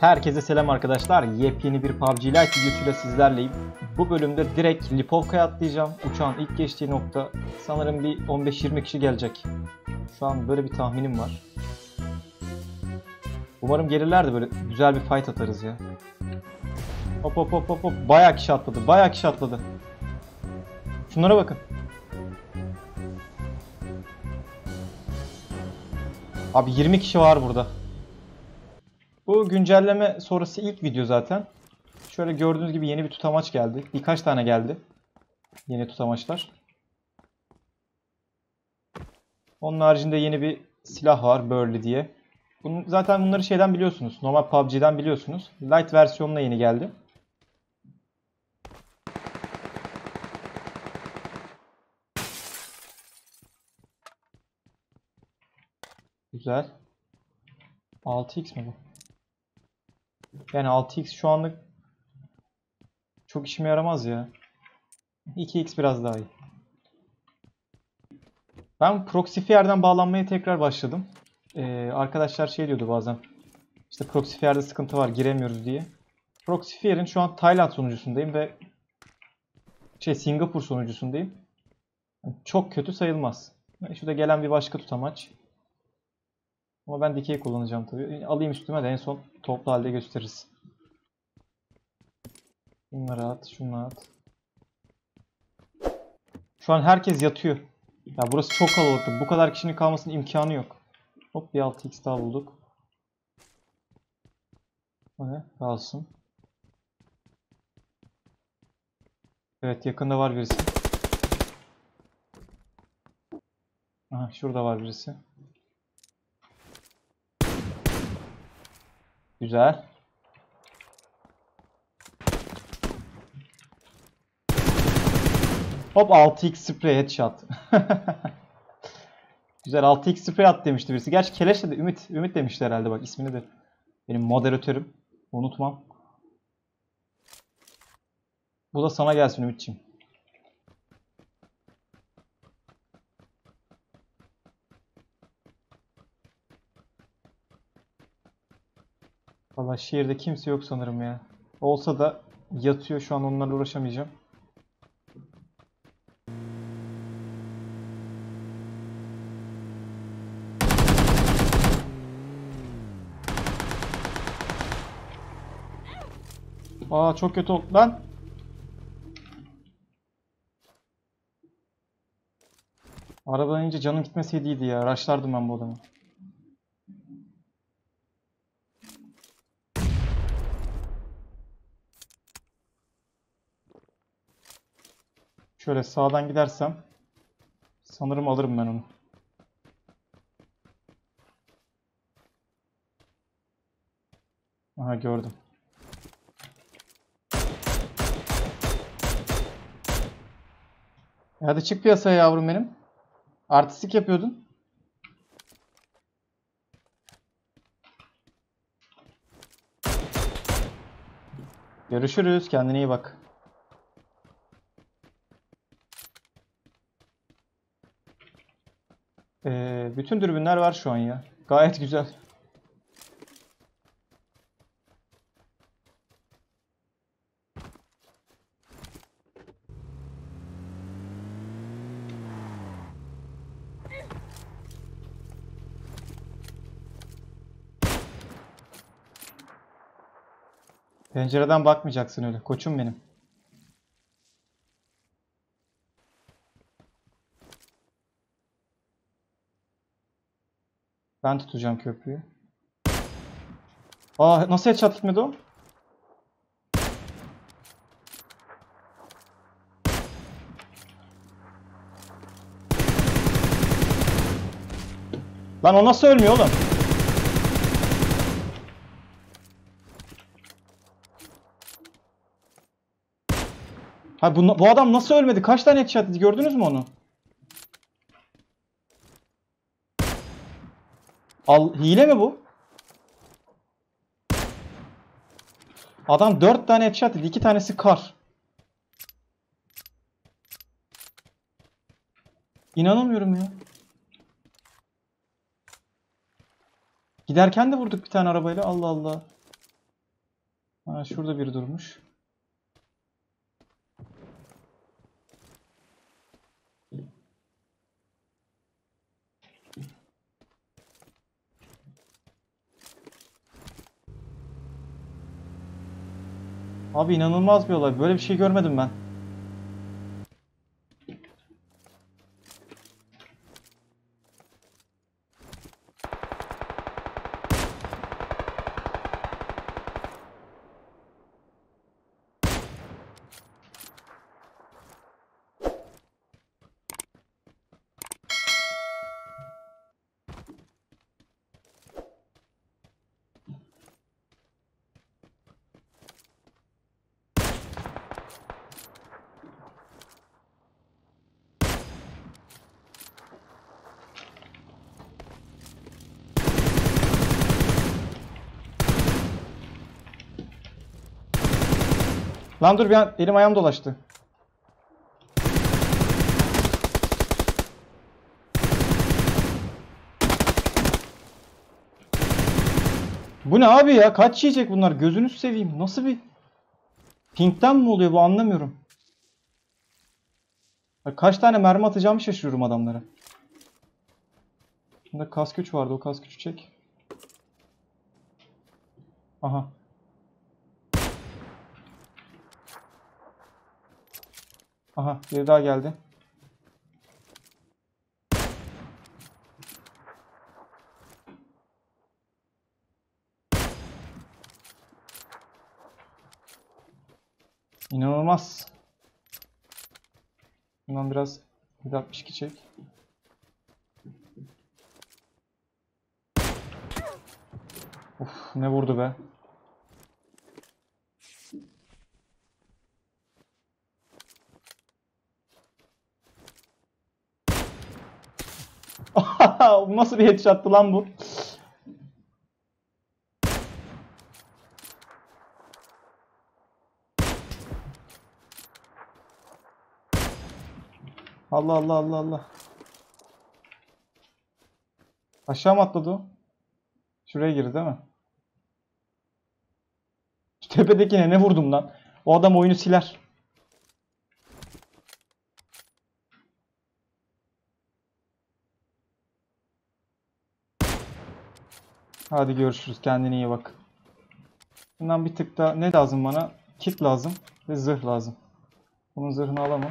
Herkese selam arkadaşlar. Yepyeni bir PUBG Lite videosuyla sizlerleyim. Bu bölümde direkt Lipovka'ya atlayacağım. Uçağın ilk geçtiği nokta sanırım bir 15-20 kişi gelecek. Şu an böyle bir tahminim var. Umarım gelirler de böyle güzel bir fight atarız ya. Hop hop hop hop hop. Bayağı kişi atladı. Bayağı kişi atladı. Şunlara bakın. Abi 20 kişi var burada. Bu güncelleme sonrası ilk video zaten. Şöyle gördüğünüz gibi yeni bir tutamaç geldi. Birkaç tane geldi. Yeni tutamaçlar. Onun haricinde yeni bir silah var Burley diye. Bunun, zaten bunları şeyden biliyorsunuz. Normal PUBG'den biliyorsunuz. Light versiyonuna yeni geldi. Güzel. 6x mi bu? Yani 6x şu anlık çok işime yaramaz ya. 2x biraz daha iyi. Ben Proxifier'den bağlanmaya tekrar başladım. Ee, arkadaşlar şey diyordu bazen. İşte Proxifier'de sıkıntı var giremiyoruz diye. Proxifier'in şu an Tayland sunucusundayım ve şey Singapur sunucusundayım. Çok kötü sayılmaz. Şurada gelen bir başka tutamaç. Ama ben dikey kullanacağım tabii. Alayım üstüme de en son toplu halde gösteririz. Bunları at, şunları at. Şu an herkes yatıyor. Ya burası çok kalabalık. Bu kadar kişinin kalmasının imkanı yok. Hop bir 6x daha bulduk. O ne? Kalsın. Evet yakında var birisi. Aha şurada var birisi. Güzel. Hop 6x spray headshot. Güzel 6x spray at demişti birisi. Gerçi Keleş de Ümit, Ümit demişti herhalde bak ismini de. Benim moderatörüm. Unutmam. Bu da sana gelsin Ümitçim. Valla şehirde kimse yok sanırım ya. Olsa da yatıyor şu an onlarla uğraşamayacağım. Aa çok kötü oldu lan. Arabadan ince canım gitmeseydi ya. Raşlardım ben bu adamı. Şöyle sağdan gidersem sanırım alırım ben onu. Aha gördüm. E hadi çık piyasaya yavrum benim. Artistik yapıyordun. Görüşürüz. Kendine iyi bak. Ee, bütün dürbünler var şu an ya. Gayet güzel. Pencereden bakmayacaksın öyle. Koçum benim. Ben tutacağım köprüyü. Aa nasıl headshot gitmedi o? Lan o nasıl ölmüyor oğlum? Ha bu, bu adam nasıl ölmedi? Kaç tane headshot? Gördünüz mü onu? Al hile mi bu? Adam 4 tane headshot dedi. 2 tanesi kar. İnanamıyorum ya. Giderken de vurduk bir tane arabayla. Allah Allah. Ha, şurada biri durmuş. Abi inanılmaz bir olay. Böyle bir şey görmedim ben. Lan dur bir an elim ayağım dolaştı. Bu ne abi ya? Kaç yiyecek bunlar? Gözünü seveyim. Nasıl bir... Pink'ten mi oluyor bu anlamıyorum. Kaç tane mermi atacağımı şaşırıyorum adamlara. Bunda kask güç vardı. O kask gücü çek. Aha. Aha biri daha geldi. İnanılmaz. Bundan biraz 162 çek. Uf ne vurdu be. Bu Nasıl bir headshot'tı lan bu? Allah Allah Allah Allah. Aşağı mı atladı? Şuraya girdi değil mi? Şu tepedekine ne vurdum lan? O adam oyunu siler. Hadi görüşürüz. Kendine iyi bak. Bundan bir tık da ne lazım bana? Kit lazım ve zırh lazım. Bunun zırhını alamam.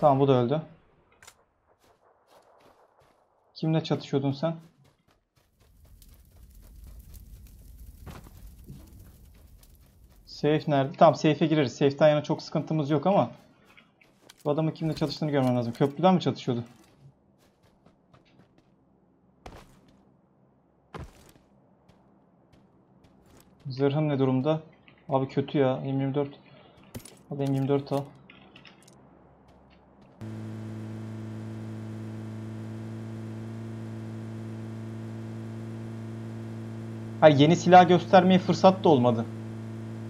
Tamam bu da öldü. Kimle çatışıyordun sen? Safe nerede? Tamam safe'e gireriz. Safe'den yana çok sıkıntımız yok ama bu adamın kimle çalıştığını görmem lazım. Köprüden mi çatışıyordu? Zırhım ne durumda? Abi kötü ya. M24. Hadi M24 al. Hayır yeni silah göstermeye fırsat da olmadı.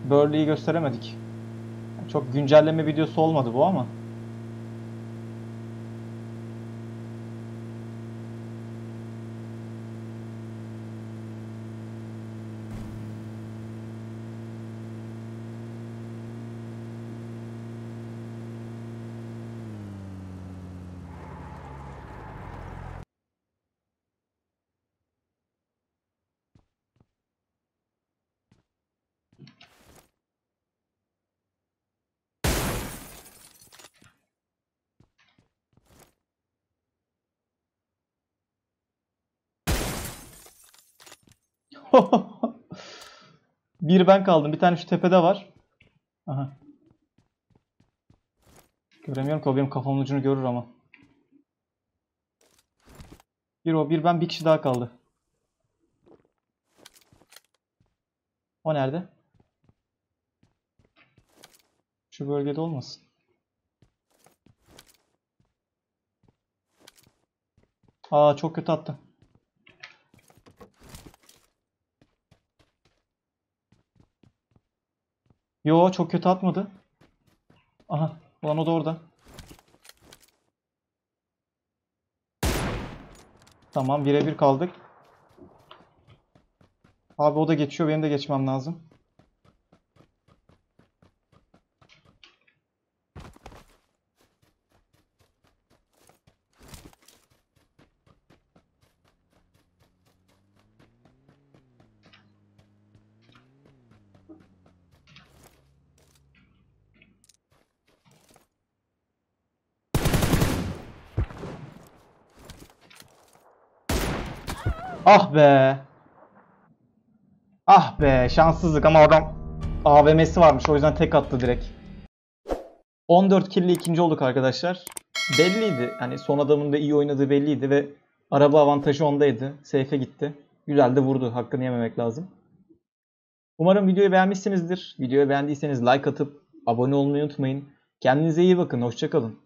Burley'i gösteremedik. Çok güncelleme videosu olmadı bu ama. Bir ben kaldım. Bir tane şu tepede var. Aha. Göremiyorum ki o benim kafamın ucunu görür ama. Bir o, bir ben, bir kişi daha kaldı. O nerede? Şu bölgede olmasın. Aa çok kötü attı. Yo çok kötü atmadı. Aha Ulan o da orada. Tamam birebir kaldık. Abi o da geçiyor. Benim de geçmem lazım. Ah be. Ah be şanssızlık ama adam AVM'si varmış o yüzden tek attı direkt. 14 kill ile ikinci olduk arkadaşlar. Belliydi. Hani son adamın da iyi oynadığı belliydi ve araba avantajı ondaydı. Safe'e gitti. Güzel de vurdu. Hakkını yememek lazım. Umarım videoyu beğenmişsinizdir. Videoyu beğendiyseniz like atıp abone olmayı unutmayın. Kendinize iyi bakın. Hoşçakalın.